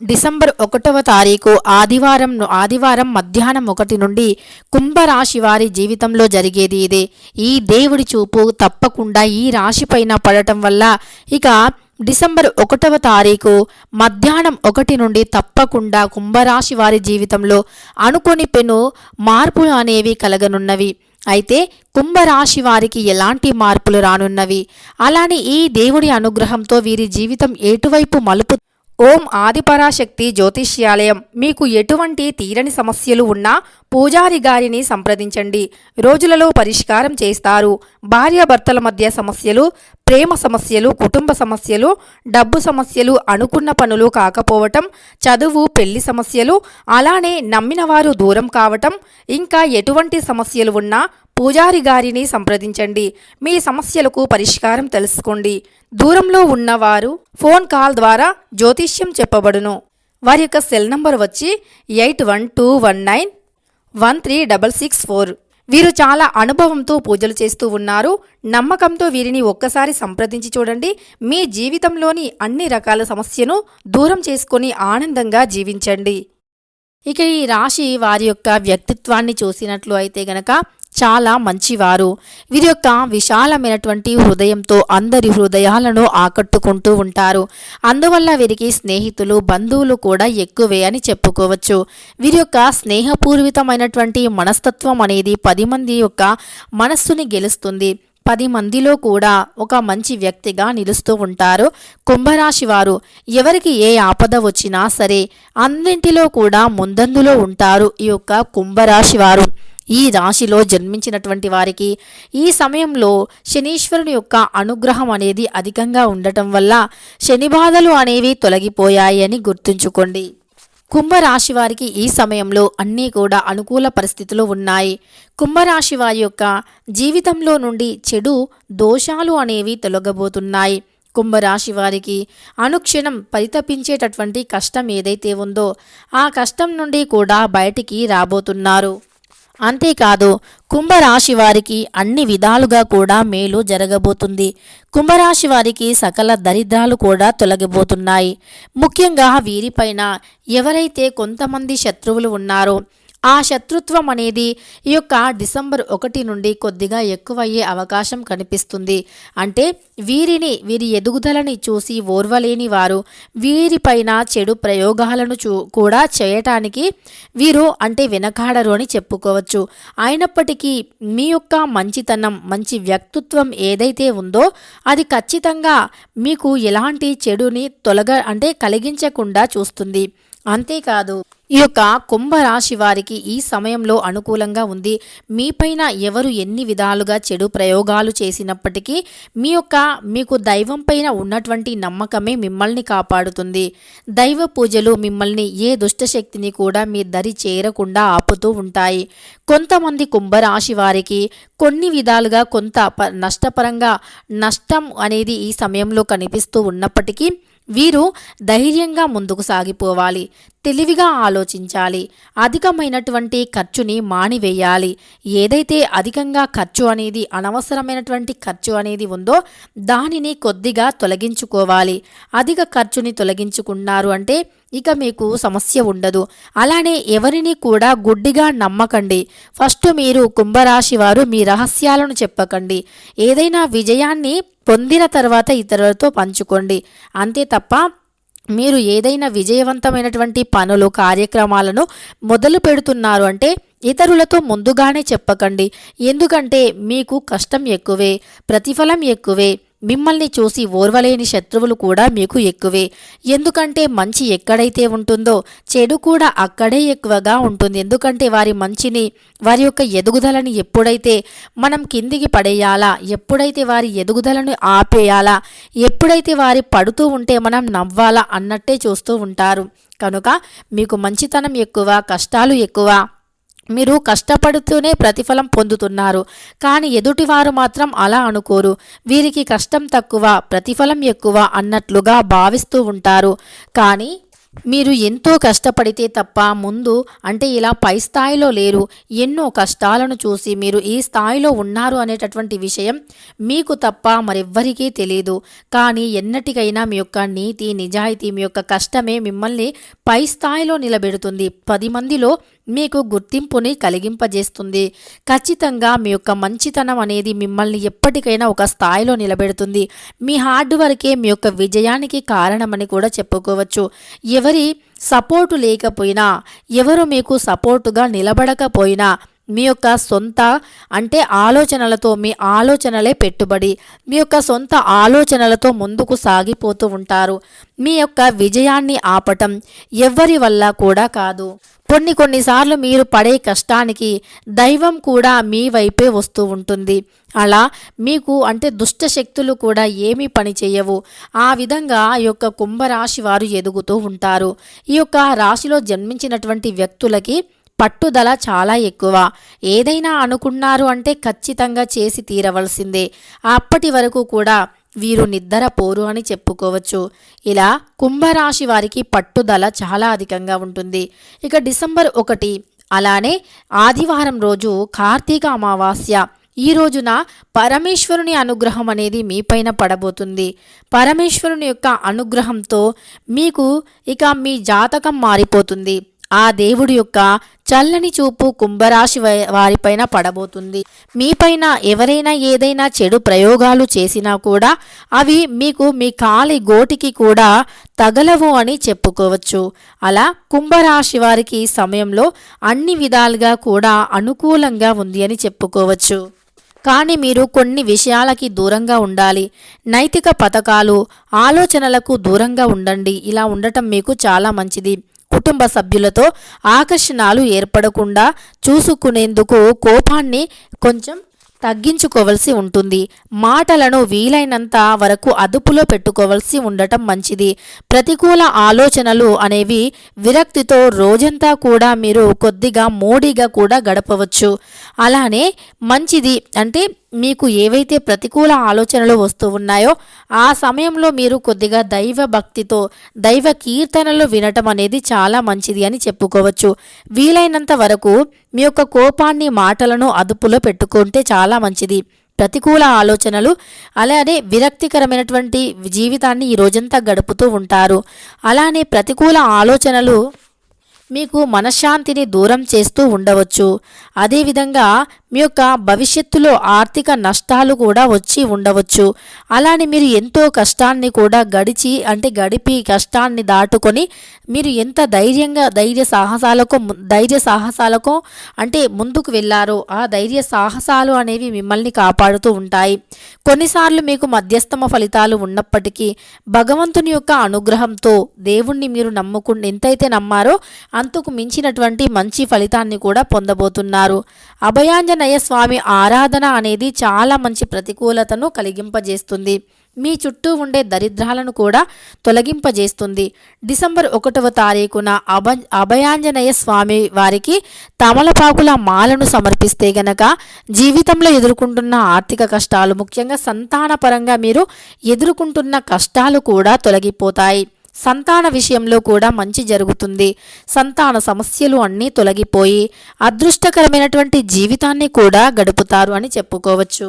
December ఒకటవ తారీఖు ఆదివారం ఆదివారం మధ్యాహ్నం ఒకటి నుండి కుంభరాశి వారి జీవితంలో జరిగేది ఇదే. ఈ దేవుడి చూపు తప్పకుండా ఈ రాశిపైన పడటం వల్ల ఇక డిసెంబర్ ఒకటవ తారీఖు మధ్యాహ్నం ఒకటి నుండి తప్పకుండా కుంభరాశి వారి జీవితంలో అనుకొని పెను మార్పులు అనేవి కలగనున్నవి. అయితే కుంభరాశి వారికి ఎలాంటి మార్పులు రానున్నవి? అలానే ఈ దేవుడి అనుగ్రహంతో వీరి జీవితం ఎటువైపు మలుపు ఓం ఆదిపరాశక్తి జ్యోతిష్యాలయం. మీకు ఎటువంటి తీరని సమస్యలు ఉన్నా పూజారి గారిని సంప్రదించండి. రోజులలో పరిష్కారం చేస్తారు. భార్యాభర్తల మధ్య సమస్యలు ప్రేమ సమస్యలు కుటుంబ సమస్యలు డబ్బు సమస్యలు అనుకున్న పనులు కాకపోవటం చదువు పెళ్ళి సమస్యలు అలానే నమ్మిన వారు దూరం కావటం ఇంకా ఎటువంటి సమస్యలు ఉన్నా పూజారి గారిని సంప్రదించండి. మీ సమస్యలకు పరిష్కారం తెలుసుకోండి. దూరంలో ఉన్నవారు ఫోన్ కాల్ ద్వారా జ్యోతిష్యం చెప్పబడును. వారి యొక్క సెల్ నంబర్ వచ్చి eight one two one nine one three double six four. వీరు చాలా అనుభవంతో పూజలు చేస్తూ ఉన్నారు. నమ్మకంతో వీరిని ఒక్కసారి సంప్రదించి చూడండి. మీ జీవితంలోని అన్ని రకాల సమస్యను దూరం చేసుకొని ఆనందంగా జీవించండి. ఇక ఈ రాశి వారి యొక్క వ్యక్తిత్వాన్ని చూసినట్లు అయితే గనక చాలా మంచివారు. వీరి యొక్క విశాలమైనటువంటి హృదయంతో అందరి హృదయాలను ఆకట్టుకుంటూ ఉంటారు. అందువల్ల వీరికి స్నేహితులు బంధువులు కూడా ఎక్కువే అని చెప్పుకోవచ్చు. వీరి యొక్క స్నేహపూర్వితమైనటువంటి మనస్తత్వం అనేది పది మంది యొక్క మనస్సుని గెలుస్తుంది. పది మందిలో కూడా ఒక మంచి వ్యక్తిగా నిలుస్తూ ఉంటారు కుంభరాశి వారు. ఎవరికి ఏ ఆపద వచ్చినా సరే అన్నింటిలో కూడా ముందందులో ఉంటారు ఈ యొక్క కుంభరాశి వారు. ఈ రాశిలో జన్మించినటువంటి వారికి ఈ సమయంలో శనీశ్వరుని యొక్క అనుగ్రహం అనేది అధికంగా ఉండటం వల్ల శని బాధలు అనేవి తొలగిపోయాయి అని గుర్తుంచుకోండి. కుంభరాశి వారికి ఈ సమయంలో అన్నీ కూడా అనుకూల పరిస్థితులు ఉన్నాయి. కుంభరాశి వారి యొక్క జీవితంలో నుండి చెడు దోషాలు అనేవి తొలగబోతున్నాయి. కుంభరాశి వారికి అనుక్షణం పరితపించేటటువంటి కష్టం ఏదైతే ఉందో ఆ కష్టం నుండి కూడా బయటికి రాబోతున్నారు. అంతేకాదు కుంభరాశి వారికి అన్ని విధాలుగా కూడా మేలు జరగబోతుంది. కుంభరాశి వారికి సకల దరిద్రాలు కూడా తొలగిపోతున్నాయి. ముఖ్యంగా వీరిపైన ఎవరైతే కొంతమంది శత్రువులు ఉన్నారో ఆ శత్రుత్వం అనేది ఈ యొక్క డిసెంబర్ ఒకటి నుండి కొద్దిగా ఎక్కువయ్యే అవకాశం కనిపిస్తుంది. అంటే వీరిని వీరి ఎదుగుదలని చూసి ఓర్వలేని వారు వీరిపైన చెడు ప్రయోగాలను చూ కూడా చేయటానికి వీరు అంటే వెనకాడరు అని చెప్పుకోవచ్చు. అయినప్పటికీ మీ యొక్క మంచితనం మంచి వ్యక్తిత్వం ఏదైతే ఉందో అది ఖచ్చితంగా మీకు ఎలాంటి చెడుని తొలగ అంటే కలిగించకుండా చూస్తుంది. అంతేకాదు ఈ యొక్క కుంభరాశి వారికి ఈ సమయంలో అనుకూలంగా ఉంది. మీపైన ఎవరు ఎన్ని విధాలుగా చెడు ప్రయోగాలు చేసినప్పటికీ మీ యొక్క మీకు దైవం పైన ఉన్నటువంటి నమ్మకమే మిమ్మల్ని కాపాడుతుంది. దైవ పూజలు మిమ్మల్ని ఏ దుష్టశక్తిని కూడా మీ దరి చేరకుండా ఆపుతూ ఉంటాయి. కొంతమంది కుంభరాశి వారికి కొన్ని విధాలుగా కొంత ప నష్టపరంగా నష్టం అనేది ఈ సమయంలో కనిపిస్తూ ఉన్నప్పటికీ వీరు ధైర్యంగా ముందుకు సాగిపోవాలి తెలివిగా ఆలోచించాలి అధికమైనటువంటి ఖర్చుని మానివేయాలి. ఏదైతే అధికంగా ఖర్చు అనేది అనవసరమైనటువంటి ఖర్చు అనేది ఉందో దానిని కొద్దిగా తొలగించుకోవాలి. అధిక ఖర్చుని తొలగించుకున్నారు అంటే ఇక మీకు సమస్య ఉండదు. అలానే ఎవరిని కూడా గుడ్డిగా నమ్మకండి. ఫస్ట్ మీరు కుంభరాశి వారు మీ రహస్యాలను చెప్పకండి. ఏదైనా విజయాన్ని పొందిన తర్వాత ఇతరులతో పంచుకోండి. అంతే తప్ప మీరు ఏదైనా విజయవంతమైనటువంటి పనులు కార్యక్రమాలను మొదలు పెడుతున్నారు అంటే ఇతరులతో ముందుగానే చెప్పకండి. ఎందుకంటే మీకు కష్టం ఎక్కువే ప్రతిఫలం ఎక్కువే. మిమ్మల్ని చూసి ఓర్వలేని శత్రువులు కూడా మీకు ఎక్కువే. ఎందుకంటే మంచి ఎక్కడైతే ఉంటుందో చెడు కూడా అక్కడే ఎక్కువగా ఉంటుంది. ఎందుకంటే వారి మంచిని వారి యొక్క ఎదుగుదలని ఎప్పుడైతే మనం కిందికి పడేయాలా ఎప్పుడైతే వారి ఎదుగుదలను ఆపేయాలా ఎప్పుడైతే వారి పడుతూ ఉంటే మనం నవ్వాలా అన్నట్టే చూస్తూ ఉంటారు. కనుక మీకు మంచితనం ఎక్కువ కష్టాలు ఎక్కువ మీరు కష్టపడుతూనే ప్రతిఫలం పొందుతున్నారు. కానీ ఎదుటివారు మాత్రం అలా అనుకోరు. వీరికి కష్టం తక్కువ ప్రతిఫలం ఎక్కువ అన్నట్లుగా భావిస్తూ ఉంటారు. కానీ మీరు ఎంతో కష్టపడితే తప్ప ముందు అంటే ఇలా పై స్థాయిలో లేరు. ఎన్నో కష్టాలను చూసి మీరు ఈ స్థాయిలో ఉన్నారు అనేటటువంటి విషయం మీకు తప్ప మరెవ్వరికీ తెలియదు కానీ ఎన్నటికైనా మీ యొక్క నీతి నిజాయితీ మీ యొక్క కష్టమే మిమ్మల్ని పై స్థాయిలో నిలబెడుతుంది. పది మందిలో మీకు గుర్తింపుని కలిగింపజేస్తుంది. ఖచ్చితంగా మీ యొక్క మంచితనం అనేది మిమ్మల్ని ఎప్పటికైనా ఒక స్థాయిలో నిలబెడుతుంది. మీ హార్డ్ వర్కే మీ యొక్క విజయానికి కారణమని కూడా చెప్పుకోవచ్చు. ఎవరి సపోర్టు లేకపోయినా ఎవరు మీకు సపోర్టుగా నిలబడకపోయినా మీ యొక్క సొంత అంటే ఆలోచనలతో మీ ఆలోచనలే పెట్టుబడి మీ యొక్క సొంత ఆలోచనలతో ముందుకు సాగిపోతూ ఉంటారు. మీ యొక్క విజయాన్ని ఆపటం ఎవ్వరి వల్ల కూడా కాదు. కొన్ని కొన్నిసార్లు మీరు పడే కష్టానికి దైవం కూడా మీ వైపే వస్తూ ఉంటుంది. అలా మీకు అంటే దుష్ట శక్తులు కూడా ఏమీ పని చేయవు. ఆ విధంగా ఈ యొక్క కుంభరాశి వారు ఎదుగుతూ ఉంటారు. ఈ యొక్క రాశిలో జన్మించినటువంటి వ్యక్తులకి పట్టుదల చాలా ఎక్కువ. ఏదైనా అనుకున్నారు అంటే ఖచ్చితంగా చేసి తీరవలసిందే. అప్పటి వరకు కూడా వీరు నిద్రపోరు అని చెప్పుకోవచ్చు. ఇలా కుంభరాశి వారికి పట్టుదల చాలా అధికంగా ఉంటుంది. ఇక డిసెంబర్ ఒకటి అలానే ఆదివారం రోజు కార్తీక అమావాస్య. ఈ రోజున పరమేశ్వరుని అనుగ్రహం అనేది మీపైన పడబోతుంది. పరమేశ్వరుని యొక్క అనుగ్రహంతో మీకు ఇక మీ జాతకం మారిపోతుంది. ఆ దేవుడి యొక్క చల్లని చూపు కుంభరాశి వారిపైన పడబోతుంది. మీపైన ఎవరైనా ఏదైనా చెడు ప్రయోగాలు చేసినా కూడా అవి మీకు మీ కాలి గోటికి కూడా తగలవు అని చెప్పుకోవచ్చు. అలా కుంభరాశి వారికి సమయంలో అన్ని విధాలుగా కూడా అనుకూలంగా ఉంది అని చెప్పుకోవచ్చు. కానీ మీరు కొన్ని విషయాలకి దూరంగా ఉండాలి. నైతిక పథకాలు ఆలోచనలకు దూరంగా ఉండండి. ఇలా ఉండటం మీకు చాలా మంచిది. కుటుంబ సభ్యులతో ఆకర్షణలు ఏర్పడకుండా చూసుకునేందుకు కోపాన్ని కొంచెం తగ్గించుకోవలసి ఉంటుంది. మాటలను వీలైనంత వరకు అదుపులో పెట్టుకోవలసి ఉండటం మంచిది. ప్రతికూల ఆలోచనలు అనేవి విరక్తితో రోజంతా కూడా మీరు కొద్దిగా మోడీగా కూడా గడపవచ్చు. అలానే మంచిది అంటే మీకు ఏవైతే ప్రతికూల ఆలోచనలు వస్తూ ఉన్నాయో ఆ సమయంలో మీరు కొద్దిగా దైవ భక్తితో దైవ కీర్తనలు వినటం అనేది చాలా మంచిది అని చెప్పుకోవచ్చు. వీలైనంత వరకు మీ యొక్క కోపాన్ని మాటలను అదుపులో పెట్టుకుంటే చాలా మంచిది. ప్రతికూల ఆలోచనలు అలానే విరక్తికరమైనటువంటి జీవితాన్ని ఈ రోజంతా గడుపుతూ ఉంటారు. అలానే ప్రతికూల ఆలోచనలు మీకు మనశ్శాంతిని దూరం చేస్తూ ఉండవచ్చు. అదేవిధంగా మీ యొక్క భవిష్యత్తులో ఆర్థిక నష్టాలు కూడా వచ్చి ఉండవచ్చు. అలానే మీరు ఎంతో కష్టాన్ని కూడా గడిచి అంటే గడిపి కష్టాన్ని దాటుకొని మీరు ఎంత ధైర్యంగా ధైర్య సాహసాలకు ధైర్య సాహసాలకు అంటే ముందుకు వెళ్ళారో ఆ ధైర్య సాహసాలు అనేవి మిమ్మల్ని కాపాడుతూ ఉంటాయి. కొన్నిసార్లు మీకు మధ్యస్థమ ఫలితాలు ఉన్నప్పటికీ భగవంతుని యొక్క అనుగ్రహంతో దేవుణ్ణి మీరు నమ్ముకుని ఎంతైతే నమ్మారో అంతకు మించినటువంటి మంచి ఫలితాన్ని కూడా పొందబోతున్నారు. అభయాంజన ఆంజనేయ స్వామి ఆరాధన అనేది చాలా మంచి ప్రతికూలతను కలిగింపజేస్తుంది. మీ చుట్టూ ఉండే దరిద్రాలను కూడా తొలగింపజేస్తుంది. డిసెంబర్ ఒకటవ తారీఖున అభ అభయాంజనేయ స్వామి వారికి తమలపాకుల మాలను సమర్పిస్తే గనక జీవితంలో ఎదుర్కొంటున్న ఆర్థిక కష్టాలు ముఖ్యంగా సంతానపరంగా మీరు ఎదుర్కొంటున్న కష్టాలు కూడా తొలగిపోతాయి. సంతాన విషయంలో కూడా మంచి జరుగుతుంది. సంతాన సమస్యలు అన్నీ తొలగిపోయి అదృష్టకరమైనటువంటి జీవితాన్ని కూడా గడుపుతారు అని చెప్పుకోవచ్చు.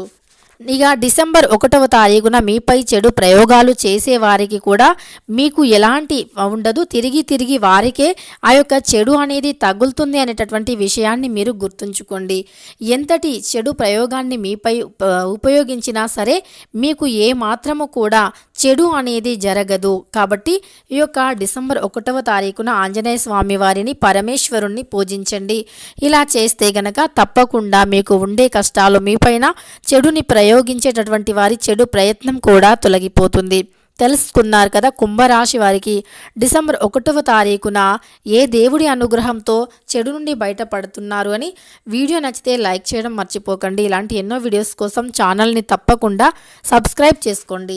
ఇక డిసెంబర్ ఒకటవ తారీఖున మీపై చెడు ప్రయోగాలు చేసే వారికి కూడా మీకు ఎలాంటి ఉండదు. తిరిగి తిరిగి వారికే ఆ యొక్క చెడు అనేది తగులుతుంది అనేటటువంటి విషయాన్ని మీరు గుర్తుంచుకోండి. ఎంతటి చెడు ప్రయోగాన్ని మీపై ఉపయోగించినా సరే మీకు ఏ మాత్రము కూడా చెడు అనేది జరగదు. కాబట్టి ఈ యొక్క డిసెంబర్ ఒకటవ తారీఖున ఆంజనేయ స్వామి వారిని పరమేశ్వరుణ్ణి పూజించండి. ఇలా చేస్తే గనక తప్పకుండా మీకు ఉండే కష్టాలు మీపైన చెడుని ప్రయోగించేటటువంటి వారి చెడు ప్రయత్నం కూడా తొలగిపోతుంది. తెలుసుకున్నారు కదా కుంభరాశి వారికి డిసెంబర్ ఒకటవ తారీఖున ఏ దేవుడి అనుగ్రహంతో చెడు నుండి బయటపడుతున్నారు అని వీడియో నచ్చితే లైక్ చేయడం మర్చిపోకండి. ఇలాంటి ఎన్నో వీడియోస్ కోసం ఛానల్ని తప్పకుండా సబ్స్క్రైబ్ చేసుకోండి.